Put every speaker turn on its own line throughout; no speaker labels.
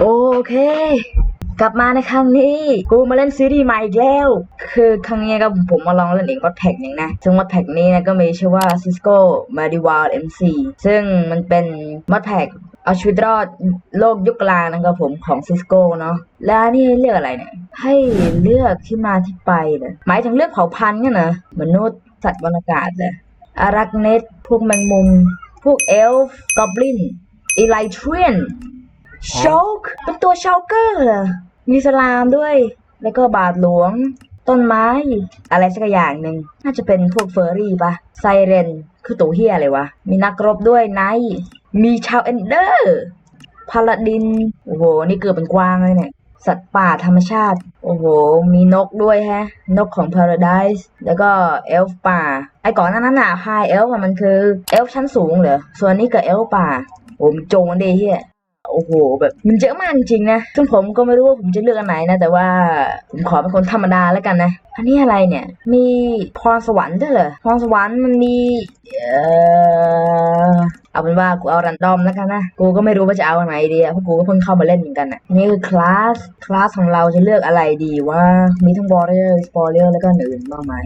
โอเค กลับมาในครั้งนี้ กูมาเล่นซีรีส์ใหม่อีกแล้ว คือครั้งนี้ก็ผมมาลองเล่นอีกวัดแพ็กหนึ่งนะ ซึ่งวัดแพ็กนี้นะก็มีชื่อว่า Cisco m a d i w a l MC ซึ่งมันเป็นวัดแพ็กเอาชีวิตรอดโลกยุคกลางนะครับผมของ Cisco เนาะแล้วนี่เลือกอะไรเนี่ย ให้เลือกที่มาที่ไปเลยหมายถึงเลือกเผ่าพันธุ์เนี่ยนะมนุษย์สัตว์บนอากาศเลยอารักเนตพวกแมงมุม พวกเอลฟ์กอบลินอีไลทรีน โชคเป็นตัวชาวเกอร์ มีสลามด้วย แล้วก็บาทหลวง ต้นไม้ อะไรสักอย่างหนึ่ง น่าจะเป็นพวกเฟอร์รี่ปะไซเรน คือตัวเฮียอะไรวะ มีนักรบด้วยไนท์มีชาวเอนเดอร์พาลาดิน โอ้โห นี่เกือบเป็นกวางเลยเนี่ย สัตว์ป่าธรรมชาติ โอ้โห มีนกด้วยแฮะ นกของ Paradise แล้วก็เอลฟ์ป่า ไอ้ก่อนนั้นน่ะพายเอลฟ์มันคือเอลฟ์ชั้นสูงเหรอ ส่วนนี้ก็เอลฟ์ป่าโอ้มโจงกันดีเฮีย โอ้โหแบบมันเยอะมากจริงๆนะซึ่งผมก็ไม่รู้ว่าผมจะเลือกอันไหนนะ แต่ว่าผมขอเป็นคนธรรมดาแล้วกันนะ อันนี้อะไรเนี่ย มีพรสวรรค์ด้วยเหรอพรสวรรค์มันมี เออเอาเป็นว่ากูเอารันดอมแล้วกันนะ กูก็ไม่รู้ว่าจะเอาอันไหนดีอะเพราะกูก็เพิ่งเข้ามาเล่นเหมือนกันอะนี่คือคลาส คลาสของเราจะเลือกอะไรดีว่า มีทั้ง warrior spoiler แล้วก็อื่นมากมาย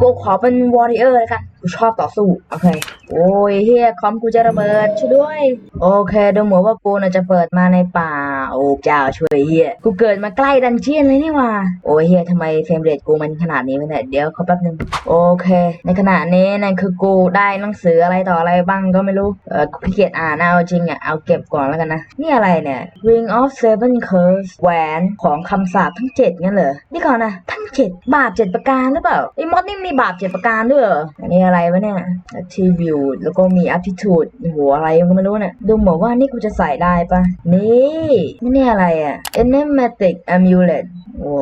กูขอเป็น warrior แล้วกัน กูชอบต่อสู้ โอเค โอ้ยเฮียคอมกูจะระเบิดช่วยด้วย โอเคดูเหมือนว่ากูน่ะจะเปิดมาในป่า โอ้เจ้าช่วยเฮียกูเกิดมาใกล้ดันเจียนเลยนี่ว่า โอ้ยเฮียทำไมเฟรมเรทกูมันขนาดนี้ไม่ได้เดี๋ยวขอแป๊บนึงโอเค ในขณะนี้นั่นคือกูได้หนังสืออะไรต่ออะไรบ้างก็ไม่รู้เออขี้เกียจอ่านเอาจริงอะเอาเก็บก่อนแล้วกันนะนี่อะไรเนี่ย Ring of Seven curse แหวนของคำสาปทั้งเจ็ดงั้นเหรอนี่ก่อนนะทั้ง เจ็ดบาปเจ็ดประการหรือเปล่าไอ้มอดนี่มีบาปเจ็ดประการด้วยเหรออันนี้อะไรวะเนี่ย Attribute แล้วก็มี Aptitude หัวอะไรก็ไม่รู้เนี่ยดูเหมือนว่านี่กูจะใส่ได้ปะนี่นี่นี่อะไรอะ Enigmatic Amulet โอ้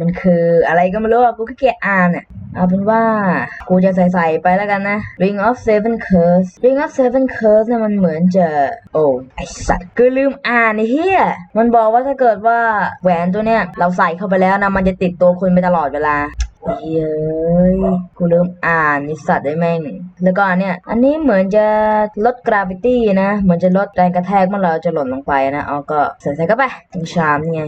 มันคืออะไรก็ไม่รู้อะกูขี้เกียจอ่านอะ เอาเป็นว่ากูจะใส่ๆไปแล้วกันนะ Ring of Seven Curse Ring of Seven Curse เนี่ยมันเหมือนจะโอ้ไอสัตว์กูลืมอ่านไอ้เหี้ยมันบอกว่าถ้าเกิดว่าแหวนตัวเนี้ยเราใส่เข้าไปแล้วนะมันจะติดตัวคุณไปตลอดเวลาเฮ้ยกูลืมอ่านไอสัตว์ได้แม่ง แล้วก็อันเนี้ยอันนี้เหมือนจะลด gravity นะ เหมือนจะลดแรงกระแทกเมื่อเราจะหล่นลงไปนะ เอาก็ใส่ใส่เข้าไปตรงชามไง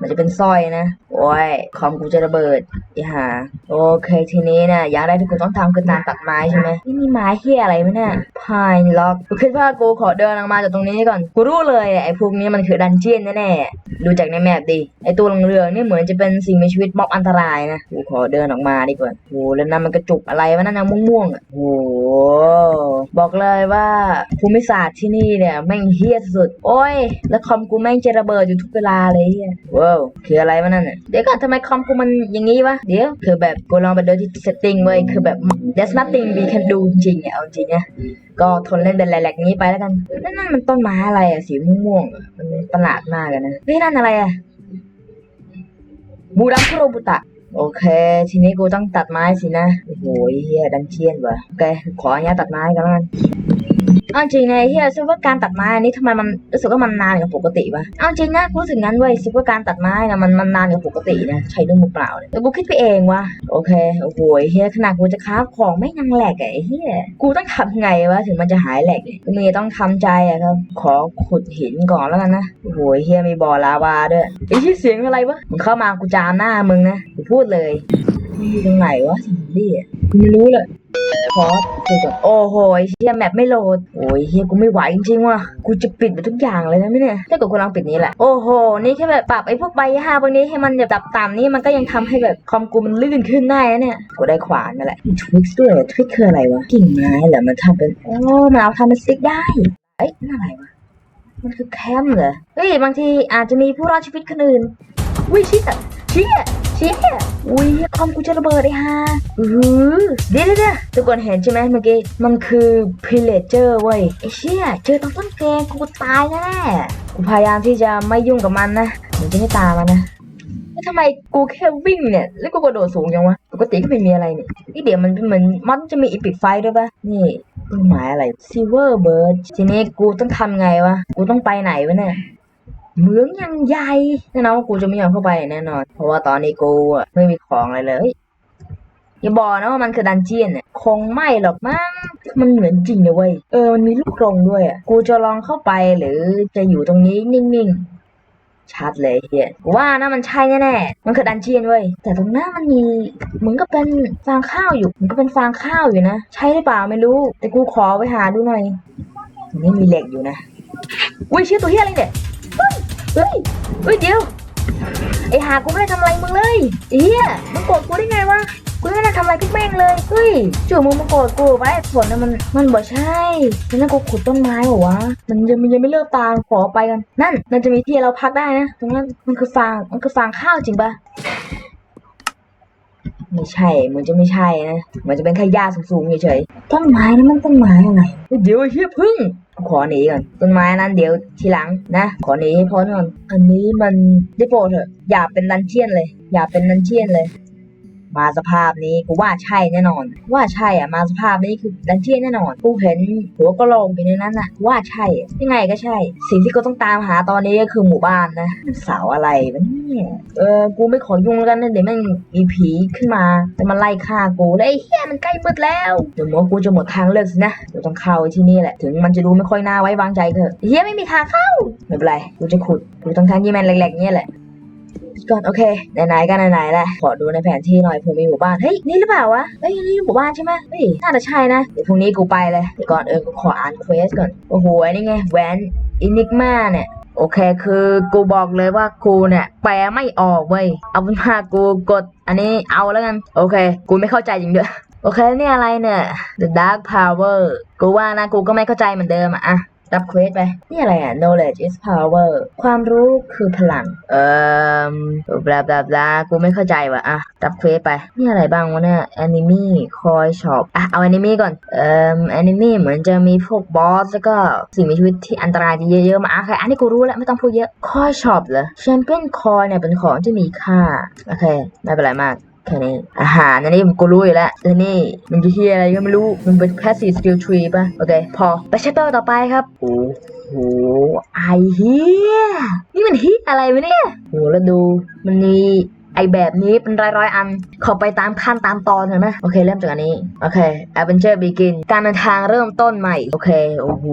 มันจะเป็นสร้อยนะ โอ้ย คอมกูจะระเบิดอีหา โอเคทีนี้นะอย่างแรกที่กูต้องทำคือการตัดไม้ใช่ไหมนี่มีไม้เฮียอะไรไหมเนี่ยพายล็อกกูคิดว่ากูขอเดินออกมาจากตรงนี้ก่อน กูรู้เลยไอ้พวกนี้มันคือดันเจียนแน่ๆ ดูจากในแมปดิ ไอ้ตัวเหลือนี่เหมือนจะเป็นสิ่งมีชีวิตม็อบอันตรายนะ กูขอเดินออกมาดีกว่าโหแล้วนั่นมันกระจุกอะไรวะนั่นนะม่วงๆอะโหบอกเลยว่าภูมิศาสตร์ที่นี่เนี่ยแม่งเฮี้ยสุด โอ้ย แล้วคอมกูแม่งจะระเบิดอยู่ทุกเวลาเลยเฮียว้าวคืออะไรวะนั่นน่ะเดี๋ยวก่อนทำไมคอมกูมันอย่างงี้วะ เดี๋ยว คือแบบกูลองไปดูที่ setting เว้ย คือแบบ there's nothing we can do จริงๆเนี่ยเอาจริงนะก็ทนเล่นเป็นแหลกๆนี้ไปแล้วกัน นั่นนั่นมันต้นไม้อะไรอะสีม่วงๆอะมันประหลาดมากอะนะเฮ้ยนั่นอะไรอะบูดัมคุโรบุตะ โอเค ทีนี้กูต้องตัดไม้สินะ โอ้โหเฮียดันเชียนว่ะ โอเค ขออนุญาตตัดไม้กันแล้วกัน เอาจริงนะเฮียรู้สึกว่าการตัดไม้อันนี้ทำไมมันรู้สึกว่ามันนานกว่าปกติวะเอาจริงนะกูรู้สึกงั้นเว้ยรู้สึกว่าการตัดไม้นะมันมันนานกว่าปกตินะใช้ด้วยมือเปล่าเนี่ยแต่กูคิดไปเองวะโอเคโอ้โหเฮียขนาดกูจะคราฟของไม่ยังแหลกไอ้เฮียกูต้องทำไงวะถึงมันจะหายแหลกเนี่ยกูมีต้องทำใจอะครับ ขอขุดหินก่อนแล้วกันนะโอ้โหเฮียมีบ่อลาวาด้วยไอ้ที่เสียงอะไรวะมึงเข้ามากูจามหน้ามึงนะกูพูดเลยมันอยู่ตรงไหนวะสิงดี้อะกูไม่รู้เลย พอสดูก่อนโอ้โหเฮียแมปไม่โหลดโอ้ยเฮียกูไม่ไหวจริงๆว่ะกูจะปิดไปทุกอย่างเลยนะไม่เนี่ยถ้าเกิดกูลองปิดนี้แหละโอ้โหนี่แค่แบบปรับไอ้พวกใบห้าพวกนี้ให้มันแบบตับต่ำนี่มันก็ยังทำให้แบบคอมกูมันลื่นขึ้นได้นะเนี่ยกูได้ขวานมาแหละทริกด้วยทริกคืออะไรวะกิ่งไม้เหรอมันทำเป็นโอ้มันเอาทำเป็นสติ๊กได้เอ้ยนั่นอะไรวะมันคือแคมเหรอเฮ้ยบางทีอาจจะมีผู้รอดชีวิตคนอื่นวิเชี่ยเชี่ยเชี่ยอุ้ยคอมกูจะระเบิดไอ้ห่าอือเดี๋ยวเดี๋ยวทุกคนเห็นใช่ไหมเมื่อกี้ มันคือพิเลเจอร์เว้ยไอ้เชี่ยเจอตรงต้นเกงกูตายแน่กูพยายามที่จะไม่ยุ่งกับมันนะมันจะไม่ตามมันนะแล้วทำไมกูแค่วิ่งเนี่ย แล้วกูกระโดดสูงจังวะ ปกติก็ไม่มีอะไรนี่นี่เดี๋ยวมันเป็นเหมือนมันจะมีอีพิกไฟด้วยปะนี่ต้นไม้อะไรซิเวอร์เบิร์ดทีนี้กูต้องทำไงวะ กูต้องไปไหนวะเนี่ย เหมืองยังใหญ่แน่นอนว่ากูจะไม่ยอมเข้าไปแน่นอน เพราะว่าตอนนี้กูอะไม่มีของอะไรเลยอย่าบอกนะว่ามันคือดันเจียนเนี่ยคงไม่หรอกมั้งมันเหมือนจริงนะเว้ยเออมันมีลูกกรงด้วยอะกูจะลองเข้าไปหรือจะอยู่ตรงนี้นิ่งๆ ชัดเลยเฮียว่านะมันใช่แน่ๆมันคือดันเจียนเว้ยแต่ตรงหน้ามันมีเหมือนก็เป็นฟางข้าวอยู่เหมันก็เป็นฟางข้าวอยู่นะใช่หรือเปล่าไม่รู้ แต่กูขอไปหาดูหน่อยตรงนี้มีเหล็กอยู่นะอุ้ยเชื่อตัวเฮียอะไรเนี่ย เฮ้ยเฮ้ยเดี๋ยวไอหากูไม่ได้ทำอะไรมึงเลยอ้เฮียมึงโกรธกูได้ไงวะกูไม่ได้ทำอะไรกับแม่งเลยเฮ้ยจู่มึงมาโกรธกูไว้ผลนะมันมันบ่ใช่แล้วนั่นกูขุดต้นไม้เหรอวะมันยังมันยังไม่เลิกตามขอไปกันนั่นมันจะมีที่เราพักได้นะตรงนั้นมันคือฟางมันคือฟางข้าวจริงปะไม่ใช่ มันจะไม่ใช่นะ มันจะเป็นแค่หญ้าสูงๆเฉยๆต้นไม้นั่นมันต้นไม้อะไรเดี๋ยวเฮียพึ่ง ขอหนีก่อนต้นไม้นั้นเดี๋ยวทีหลังนะ ขอหนีให้พ้นก่อนอันนี้มันได้โปรดเถอะอย่าเป็นดันเชียนเลย อย่าเป็นดันเชียนเลย มาสภาพนี้กูว่าใช่แน่นอน ว่าใช่อะมาสภาพนี้คือดันเจียนแน่นอนกูเห็นหัวกะโหลกอยู่ในนั้นน่ะว่าใช่ยังไงก็ใช่ สิ่งที่กูต้องตามหาตอนนี้ก็คือหมู่บ้านนะเสาอะไรวะเนี่ยเออกูไม่ขอยุ่งแล้วกันนะเดี๋ยวม่งมีผีขึ้นมาจะมาไล่ฆ่ากูแล้วไอ้เหี้ยมันใกล้มืดแล้วเดี๋ยวหมอกูจะหมดทางเลือกสินะเดี๋ยวต้องเข้าที่นี่แหละถึงมันจะดูไม่ค่อยน่าไว้วางใจเถอะเฮียไม่มีทางเข้าไม่เป็นไรกูจะขุดกูต้องทางยี่แมนแหลกๆเนี่ยแหละ ก่อนโอเคไหนๆก็ไหนๆแหละขอดูในแผนที่หน่อยผื่อมีหมู่บ้านเฮ้ยนี่หรือเปล่าวะเฮ้ยนี่หมู่บ้านใช่ไหมเฮ้ยน่าจะใช่นะเดี๋ยวพรุ่งนี้กูไปเลยเดี๋ยวก่อนเออกูขออ่านเควสก่อนโอ้โหอ้นี่ไงแวนอินิกมาเนี่ยโอเคคือกูบอกเลยว่ากูเนี่ยแปลไม่ออกเว้ยเอาเป็นว่ากูกดอันนี้เอาแล้วกันโอเค กูไม่เข้าใจจริงด้วยโอเคนี่อะไรเนี่ย The Dark Power กูว่านะกูก็ไม่เข้าใจเหมือนเดิมอะ รับเควสไป นี่อะไรอะ knowledge is power ความรู้คือพลัง เอ่อ บลาบลาบลากูไม่เข้าใจว่ะ อะ รับเควสไป นี่อะไรบ้างวะเนี่ย enemy coin shop อะ เอา enemy ก่อน เอ่อ enemy เหมือนจะมีพวกบอสแล้วก็สิ่งมีชีวิตที่อันตรายที่เยอะๆมาอะใครอันนี้กูรู้แล้วไม่ต้องพูดเยอะ coin shop เหรอ champion coin เนี่ยเป็นของที่มีค่า โอเค ไม่เป็นไรมาก แค่นี้อาหารอันนี้กูรู้อยู่แล้วแล้วนี่มันจะเฮียอะไรก็ไม่รู้มันเป็น passive skill tree ป่ะ โอเค พอไป chapter ต่อไปครับโอ้โหไอเฮียนี่มันฮิตอะไรวะเนี่ยโหแล้วดูมันมี ไอแบบนี้เป็นร้อยๆอัน ขอไปตามขั้นตามตอนเห็นไหมโอเค เริ่มจากอันนี้ โอเค adventure begin การเดินทางเริ่มต้นใหม่ โอเค โอ้โห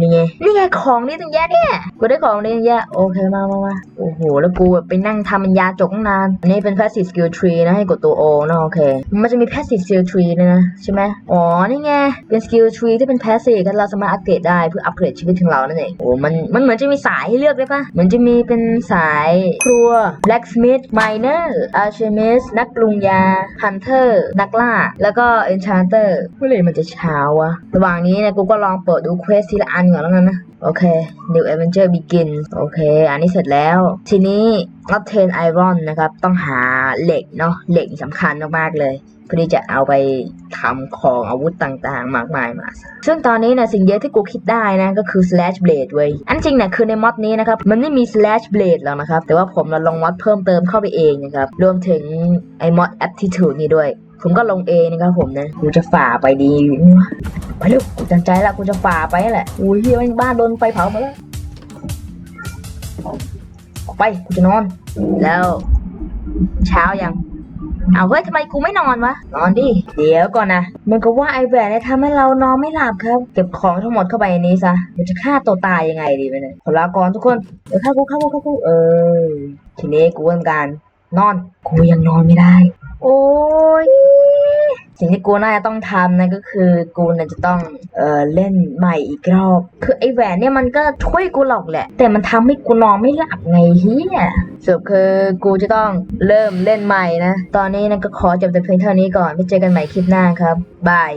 นี่ไง นี่ไงของนี่ตั้งแยะเนี่ย กูได้ของนี่ตั้งแยะ โอเค มามามาโอ้โห แล้วกูแบบไปนั่งทำมันยาจกตั้งนาน อันนี้เป็น passive skill tree นะ ให้กดตัว O นะโอเค มันจะมี passive skill tree นะ ใช่ไหมอ๋อ นี่ไง เป็น skill tree ที่เป็น passive กันเราสามารถอัปเกรดได้เพื่ออัปเกรดชีวิตของเรานั่นเอง โอ้ มัน มันเหมือนจะมีสายให้เลือกด้วยปะเหมือนจะมีเป็นสายครัว blacksmith miner อาร์ชีเมสนักปรุงยาฮันเตอร์นักล่า แล้วก็เอนชานเตอร์เมื่อไรมันจะเช้าวะระหว่างนี้เนี่ยกูก็ลองเปิดดูเควสทีละอันก่อนแล้วกันนะ โอเค New Adventure Begin โอเค อันนี้เสร็จแล้ว ทีนี้ Obtain Iron นะครับ ต้องหาเหล็กเนาะเหล็กสำคัญมากๆเลย เพื่อที่จะเอาไปทำของอาวุธต่างๆ มากมายมาซึ่งตอนนี้นะสิ่งเดียวที่กูคิดได้นะก็คือ slash blade เว้ย อันจริงนี่ยคือในมอดนี้นะครับ มันไม่มี slash blade แล้วนะครับ แต่ว่าผมเราลงมอดเพิ่มเติมเข้าไปเองนะครับ รวมถึงไอ้มอด attitude นี่ด้วย ผมก็ลงเองนะครับผมนะ กูจะฝ่าไปดีไปเร็วกูจังใจละกูจะฝ่าไปแหละอุ้ยเฮียม่งบ้านโดนไฟเผาหมาแล้วออกไปกูจะนอน แล้ว เช้ายัง เอาเฮ้ยทำไมกูไม่นอนวะ นอนดิ เดี๋ยวก่อนนะ มันก็ว่าไอแหวนเนี่ยทำให้เรานอนไม่หลับครับ เก็บของทั้งหมดเข้าไปในนี้ซะมันจะฆ่าตัวตายยังไงดีไปเนี่ยขอลาก่อนทุกคนเดี๋ยวเข้ากูเข้ากูเข้ากูเออ ทีนี้กูทำการ นอน กูยังนอนไม่ได้ โอ้ย สิ่งที่กูน่าจะต้องทำนะก็คือกูน่าจะต้องเอ่อเล่นใหม่อีกรอบ คือไอแหวนเนี่ยมันก็ช่วยกูหรอกแหละ แต่มันทำให้กูนอนไม่หลับไงเฮียสรุปคือกูจะต้องเริ่มเล่นใหม่นะ ตอนนี้นะก็ขอจบแต่เพียงเท่านี้ก่อนไปเจอกันใหม่คลิปหน้าครับบาย